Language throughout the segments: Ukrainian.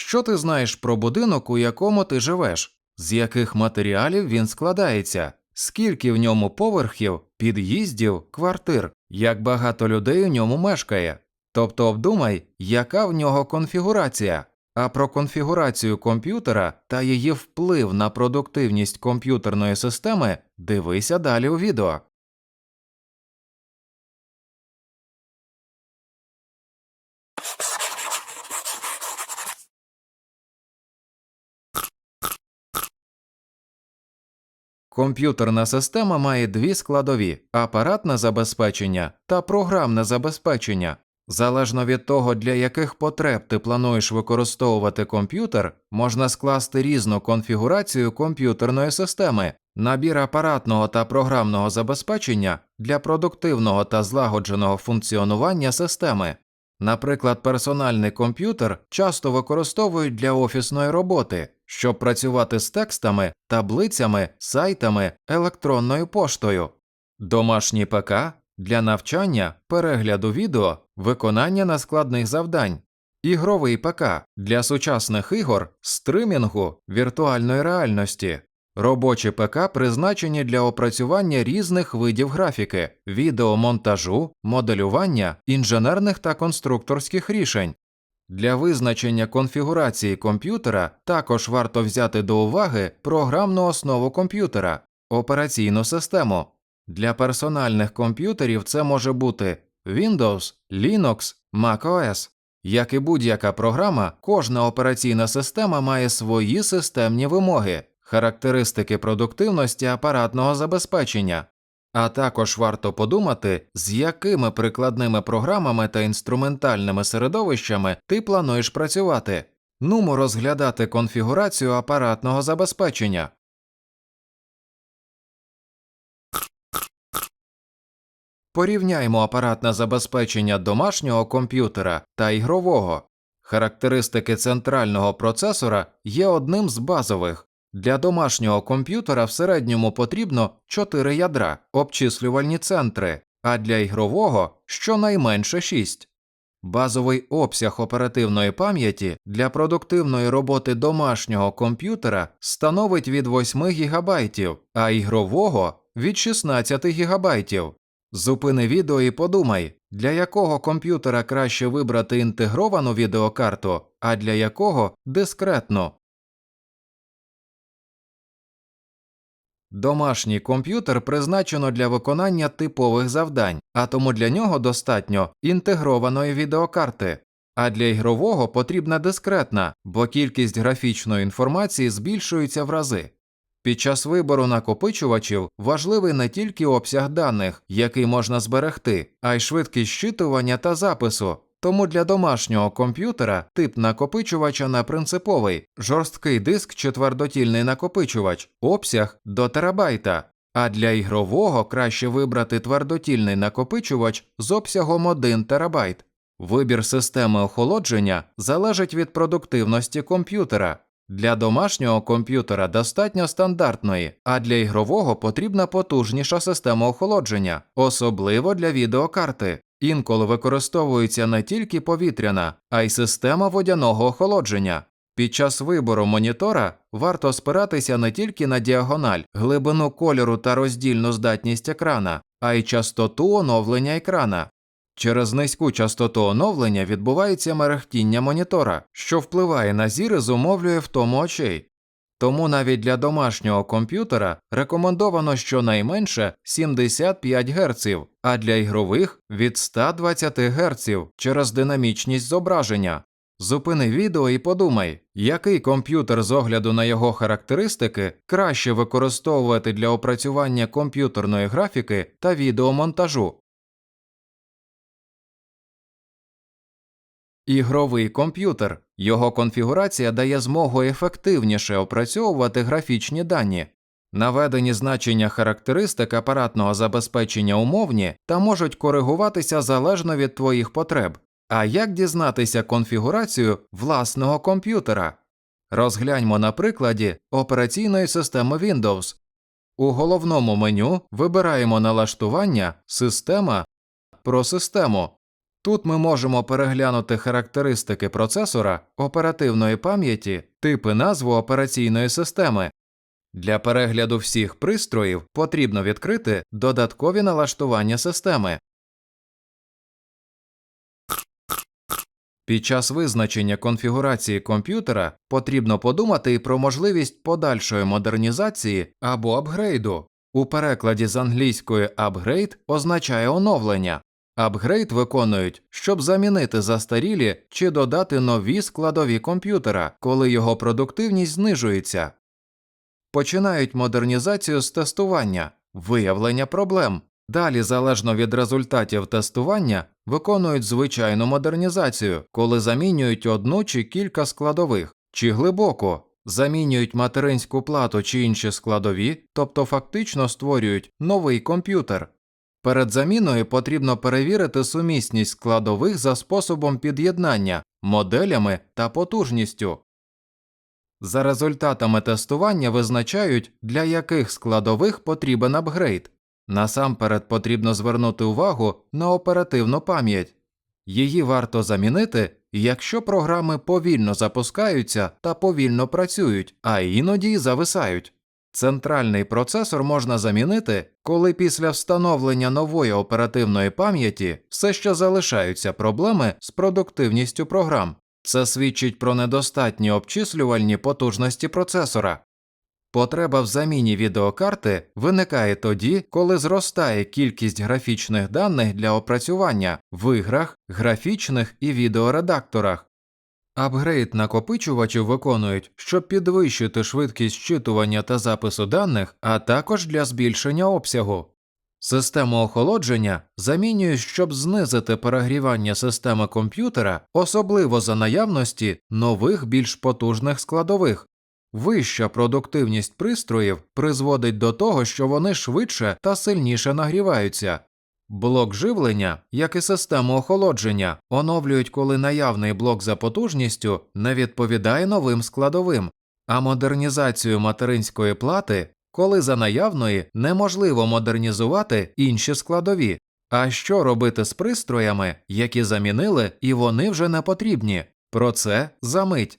Що ти знаєш про будинок, у якому ти живеш? З яких матеріалів він складається? Скільки в ньому поверхів, під'їздів, квартир, як багато людей у ньому мешкає? Тобто обдумай, яка в нього конфігурація. А про конфігурацію комп'ютера та її вплив на продуктивність комп'ютерної системи дивися далі у відео. Комп'ютерна система має дві складові апаратне забезпечення та програмне забезпечення. Залежно від того, для яких потреб ти плануєш використовувати комп'ютер, можна скласти різну конфігурацію комп'ютерної системи, набір апаратного та програмного забезпечення для продуктивного та злагодженого функціонування системи. Наприклад, персональний комп'ютер часто використовують для офісної роботи, щоб працювати з текстами, таблицями, сайтами, електронною поштою. Домашній ПК для навчання, перегляду відео, виконання нескладних завдань. Ігровий ПК для сучасних ігор, стримінгу, віртуальної реальності. Робочі ПК призначені для опрацювання різних видів графіки, відеомонтажу, моделювання, інженерних та конструкторських рішень. Для визначення конфігурації комп'ютера також варто взяти до уваги програмну основу комп'ютера, операційну систему. Для персональних комп'ютерів це може бути Windows, Linux, macOS. Як і будь-яка програма, кожна операційна система має свої системні вимоги, характеристики продуктивності апаратного забезпечення. А також варто подумати, з якими прикладними програмами та інструментальними середовищами ти плануєш працювати. Нумо розглядати конфігурацію апаратного забезпечення. Порівняймо апаратне забезпечення домашнього комп'ютера та ігрового. Характеристики центрального процесора є одним з базових. Для домашнього комп'ютера в середньому потрібно 4 ядра, обчислювальні центри, а для ігрового щонайменше 6. Базовий обсяг оперативної пам'яті для продуктивної роботи домашнього комп'ютера становить від 8 ГБ, а ігрового від 16 ГБ. Зупини відео і подумай, для якого комп'ютера краще вибрати інтегровану відеокарту, а для якого дискретну. Домашній комп'ютер призначено для виконання типових завдань, а тому для нього достатньо інтегрованої відеокарти. А для ігрового потрібна дискретна, бо кількість графічної інформації збільшується в рази. Під час вибору накопичувачів важливий не тільки обсяг даних, який можна зберегти, а й швидкість щитування та запису. Тому для домашнього комп'ютера тип накопичувача не принциповий, жорсткий диск чи твердотільний накопичувач, обсяг до терабайта. А для ігрового краще вибрати твердотільний накопичувач з обсягом 1 терабайт. Вибір системи охолодження залежить від продуктивності комп'ютера. Для домашнього комп'ютера достатньо стандартної, а для ігрового потрібна потужніша система охолодження, особливо для відеокарти. Інколи використовується не тільки повітряна, а й система водяного охолодження. Під час вибору монітора варто спиратися не тільки на діагональ, глибину кольору та роздільну здатність екрана, а й частоту оновлення екрана. Через низьку частоту оновлення відбувається мерехтіння монітора, що впливає на зір і зумовлює втому очей. Тому навіть для домашнього комп'ютера рекомендовано щонайменше 75 Гц, а для ігрових від 120 Гц через динамічність зображення. Зупини відео і подумай, який комп'ютер з огляду на його характеристики краще використовувати для опрацювання комп'ютерної графіки та відеомонтажу. Ігровий комп'ютер. Його конфігурація дає змогу ефективніше опрацьовувати графічні дані. Наведені значення характеристик апаратного забезпечення умовні та можуть коригуватися залежно від твоїх потреб. А як дізнатися конфігурацію власного комп'ютера? Розгляньмо на прикладі операційної системи Windows. У головному меню вибираємо налаштування Система про систему. Тут ми можемо переглянути характеристики процесора, оперативної пам'яті, типи назву операційної системи. Для перегляду всіх пристроїв потрібно відкрити додаткові налаштування системи. Під час визначення конфігурації комп'ютера потрібно подумати і про можливість подальшої модернізації або апгрейду. У перекладі з англійської upgrade означає оновлення. Апгрейд виконують, щоб замінити застарілі чи додати нові складові комп'ютера, коли його продуктивність знижується. Починають модернізацію з тестування, виявлення проблем. Далі, залежно від результатів тестування, виконують звичайну модернізацію, коли замінюють одну чи кілька складових, чи глибоко замінюють материнську плату чи інші складові, тобто фактично створюють новий комп'ютер. Перед заміною потрібно перевірити сумісність складових за способом під'єднання, моделями та потужністю. За результатами тестування визначають, для яких складових потрібен апгрейд. Насамперед потрібно звернути увагу на оперативну пам'ять. Її варто замінити, якщо програми повільно запускаються та повільно працюють, а іноді й зависають. Центральний процесор можна замінити, коли після встановлення нової оперативної пам'яті все ще залишаються проблеми з продуктивністю програм. Це свідчить про недостатні обчислювальні потужності процесора. Потреба в заміні відеокарти виникає тоді, коли зростає кількість графічних даних для опрацювання в іграх, графічних і відеоредакторах. Апгрейд накопичувачів виконують, щоб підвищити швидкість щитування та запису даних, а також для збільшення обсягу. Систему охолодження замінюють, щоб знизити перегрівання системи комп'ютера, особливо за наявності нових більш потужних складових. Вища продуктивність пристроїв призводить до того, що вони швидше та сильніше нагріваються. Блок живлення, як і систему охолодження, оновлюють, коли наявний блок за потужністю не відповідає новим складовим, а модернізацію материнської плати, коли за наявної неможливо модернізувати інші складові. А що робити з пристроями, які замінили і вони вже не потрібні? Про це за мить.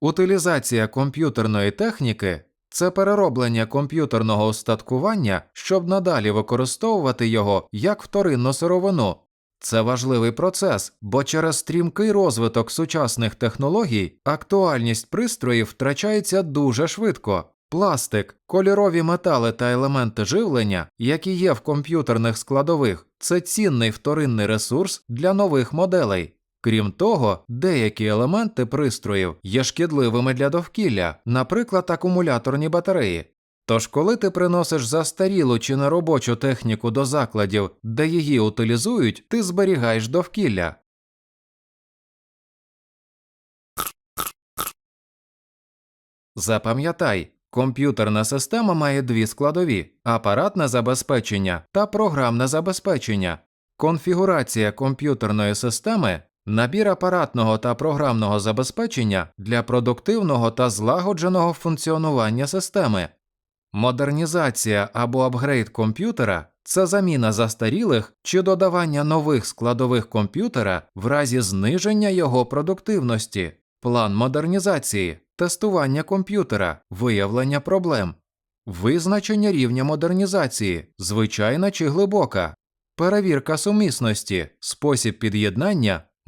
Утилізація комп'ютерної техніки це перероблення комп'ютерного устаткування, щоб надалі використовувати його як вторинну сировину. Це важливий процес, бо через стрімкий розвиток сучасних технологій актуальність пристроїв втрачається дуже швидко. Пластик, кольорові метали та елементи живлення, які є в комп'ютерних складових, це цінний вторинний ресурс для нових моделей. Крім того, деякі елементи пристроїв є шкідливими для довкілля, наприклад, акумуляторні батареї. Тож, коли ти приносиш застарілу чи неробочу техніку до закладів, де її утилізують, ти зберігаєш довкілля. Запам'ятай, комп'ютерна система має дві складові апаратне забезпечення та програмне забезпечення. Конфігурація комп'ютерної системи набір апаратного та програмного забезпечення для продуктивного та злагодженого функціонування системи. Модернізація або апгрейд комп'ютера це заміна застарілих чи додавання нових складових комп'ютера в разі зниження його продуктивності, план модернізації, тестування комп'ютера, виявлення проблем, визначення рівня модернізації, звичайна чи глибока, перевірка сумісності, спосіб під'єднання,